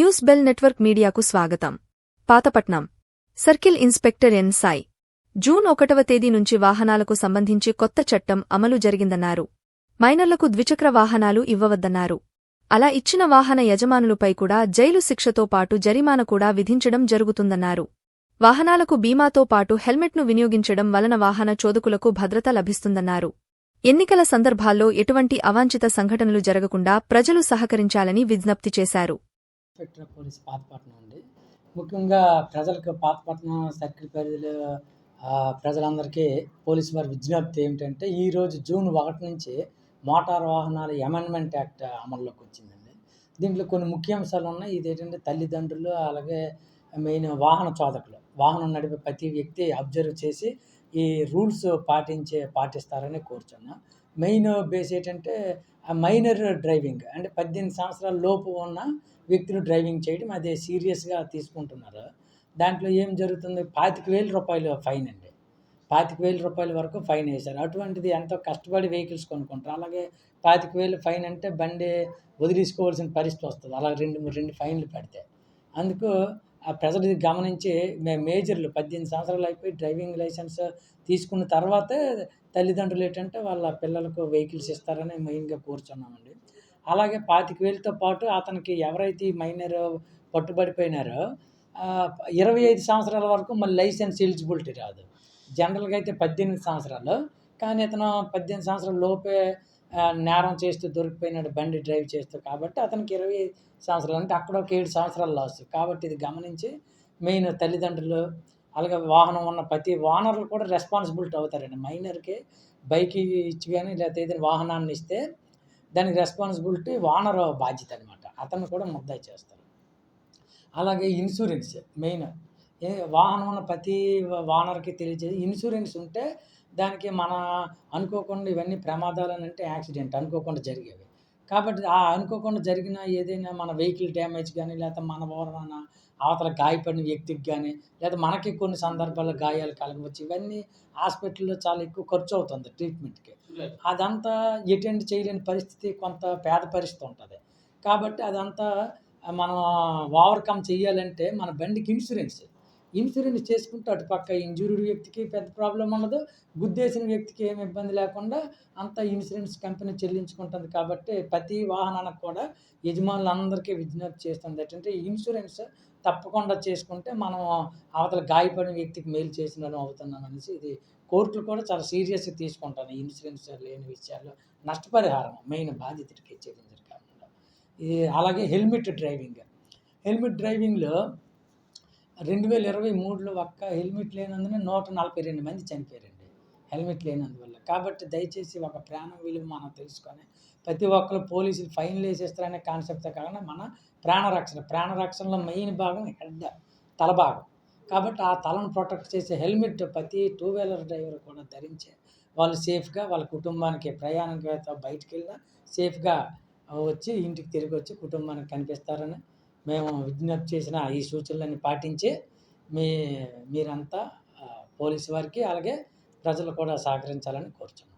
News bell network మీడియాకు స్వాగతం. Pathapatnam. Circle inspector N Sai. June ఒకటవ తేదీ నుంచి వాహనాలకు సంబంధించి కొత్త చట్టం అమలు జరిగిందన్నారు. మైనర్లకు ద్విచక్ర వాహనాలు ఇవ్వవద్దన్నారు. అలా ఇచ్చిన వాహన యజమానులపై కూడా జైలు శిక్షతో పాటు జరిమానా కూడా విధించడం జరుగుతుందన్నారు. వాహనాలకు బీమాతో పాటు హెల్మెట్ను వినియోగించడం వలన వాహన చోదకులకు భద్రత లభిస్తుందన్నారు. ఎన్నికల సందర్భాల్లో ఎటువంటి అవాంఛిత సంఘటనలు జరగకుండా ప్రజలు సహకరించాలని విజ్ఞప్తి చేశారు. ఇన్స్పెక్టర్ పోలీస్ పాతపట్నం అండి. ముఖ్యంగా ప్రజలకు పాతపట్నం సర్కిల్ పరిధిలో ప్రజలందరికీ పోలీసు వారి విజ్ఞప్తి ఏమిటంటే ఈరోజు జూన్ ఒకటి నుంచి మోటార్ వాహనాల అమెండ్మెంట్ యాక్ట్ అమల్లోకి వచ్చిందండి. దీంట్లో కొన్ని ముఖ్య అంశాలు ఉన్నాయి. ఇది ఏంటంటే తల్లిదండ్రులు అలాగే మెయిన్ వాహన చోదకులు వాహనం నడిపే ప్రతి వ్యక్తి అబ్జర్వ్ చేసి ఈ రూల్స్ పాటించే పాటిస్తారని కోరుచున్నా. మెయిన్ బేస్ ఏంటంటే మైనర్ డ్రైవింగ్ అంటే పద్దెనిమిది సంవత్సరాల లోపు ఉన్న వ్యక్తులు డ్రైవింగ్ చేయడం అదే సీరియస్గా తీసుకుంటున్నారు. దాంట్లో ఏం జరుగుతుంది? పాతిక వేల రూపాయలు ఫైన్ అండి. పాతిక వేల రూపాయల వరకు ఫైన్ వేశారు. అటువంటిది ఎంతో కష్టపడి వెహికల్స్ కొనుక్కుంటారు. అలాగే పాతిక వేలు ఫైన్ అంటే బండి వదిలేసుకోవాల్సిన పరిస్థితి వస్తుంది. అలా రెండు మూడు రెండు ఫైన్లు పెడితే. అందుకు ప్రజలు ఇది గమనించి మేము మేజర్లు పద్దెనిమిది సంవత్సరాలు అయిపోయి డ్రైవింగ్ లైసెన్స్ తీసుకున్న తర్వాతే తల్లిదండ్రులు ఏంటంటే వాళ్ళ పిల్లలకు వెహికల్స్ ఇస్తారని మెయిన్గా కూర్చున్నామండి. అలాగే పాతిక వేలతో పాటు అతనికి ఎవరైతే ఈ మైనర్ పట్టుబడిపోయినారో ఇరవై ఐదు సంవత్సరాల వరకు మళ్ళీ లైసెన్స్ ఎలిజిబిలిటీ రాదు. జనరల్గా అయితే పద్దెనిమిది సంవత్సరాలు కానీ ఇతను పద్దెనిమిది సంవత్సరాల లోపే నేరం చేస్తూ దొరికిపోయినాడు బండి డ్రైవ్ చేస్తూ కాబట్టి అతనికి ఇరవై సంవత్సరాలు అంటే అక్కడ ఒక ఏడు సంవత్సరాలు లాస్ కాబట్టి ఇది గమనించి మెయిన్ తల్లిదండ్రులు అలాగే వాహనం ఉన్న ప్రతి ఓనర్లు కూడా రెస్పాన్సిబిలిటీ అవుతారండి. మైనర్కి బైక్ ఇచ్చి కానీ లేకపోతే ఏదైనా వాహనాన్ని ఇస్తే దానికి రెస్పాన్సిబిలిటీ ఓనర్ బాధ్యత అనమాట అతను కూడా ముద్దాయి చేస్తారు. అలాగే ఇన్సూరెన్స్ మెయిన్ వాహనం ఉన్న ప్రతి ఓనర్కి తెలియజేది ఇన్సూరెన్స్ ఉంటే దానికి మన అనుకోకుండా ఇవన్నీ ప్రమాదాలు అని అంటే యాక్సిడెంట్ అనుకోకుండా జరిగేవి. కాబట్టి ఆ అనుకోకుండా జరిగిన ఏదైనా మన వెహికల్ డ్యామేజ్ కానీ లేకపోతే మన వలన అవతల గాయపడిన వ్యక్తికి కానీ లేదా మనకి కొన్ని సందర్భాల్లో గాయాలు కలగవచ్చు ఇవన్నీ హాస్పిటల్లో చాలా ఎక్కువ ఖర్చు అవుతుంది ట్రీట్మెంట్కి. అదంతా ఎటెండ్ చేయలేని పరిస్థితి కొంత పేద పరిస్థితి ఉంటుంది. కాబట్టి అదంతా మనం ఓవర్కమ్ చేయాలంటే మన బండికి ఇన్సూరెన్స్ ఇన్సూరెన్స్ చేసుకుంటే అటుపక్క ఇంజూరీడ్ వ్యక్తికి పెద్ద ప్రాబ్లం ఉండదు గుద్దేసిన వ్యక్తికి ఏమి ఇబ్బంది లేకుండా అంత ఇన్సూరెన్స్ కంపెనీ చెల్లించుకుంటుంది కాబట్టి ప్రతి వాహనానికి కూడా యజమానులందరికీ విజ్ఞప్తి చేస్తుంది. ఏంటంటే ఇన్సూరెన్స్ తప్పకుండా చేసుకుంటే మనం అవతల గాయపడిన వ్యక్తికి మేలు చేసిన అవుతున్నాను అవుతున్నాం అనేసి ఇది కోర్టులు కూడా చాలా సీరియస్గా తీసుకుంటాను. ఇన్సూరెన్స్ లేని విషయాల్లో నష్టపరిహారం మెయిన్ బాధితుడికి చెల్లించడం కాకుండా ఇది అలాగే హెల్మెట్ డ్రైవింగ్. హెల్మెట్ డ్రైవింగ్లో రెండు వేల ఇరవై మూడులో ఒక్క హెల్మెట్ లేనందున నూట నలభై రెండు మంది చనిపోయారండి. హెల్మెట్ లేనందువల్ల. కాబట్టి దయచేసి ఒక ప్రాణం విలువ మనం తెలుసుకొని ప్రతి ఒక్కరు పోలీసులు ఫైన్లు వేసేస్తారనే కాన్సెప్ట్తో కాకుండా మన ప్రాణరక్షణ ప్రాణరక్షణలో మెయిన్ భాగం హెడ్ తల భాగం. కాబట్టి ఆ తలను ప్రొటెక్ట్ చేసే హెల్మెట్ ప్రతి టూ వీలర్ డ్రైవర్ కూడా ధరించే వాళ్ళు సేఫ్గా వాళ్ళ కుటుంబానికి ప్రయాణం బయటికి వెళ్ళినా సేఫ్గా వచ్చి ఇంటికి తిరిగి వచ్చి కుటుంబానికి కనిపిస్తారని మేము విజ్ఞప్తి చేసిన ఈ సూచనలన్నీ పాటించి మీ మీరంతా పోలీసు వారికి అలాగే ప్రజలు కూడా సహకరించాలని కోరుచున్నాం.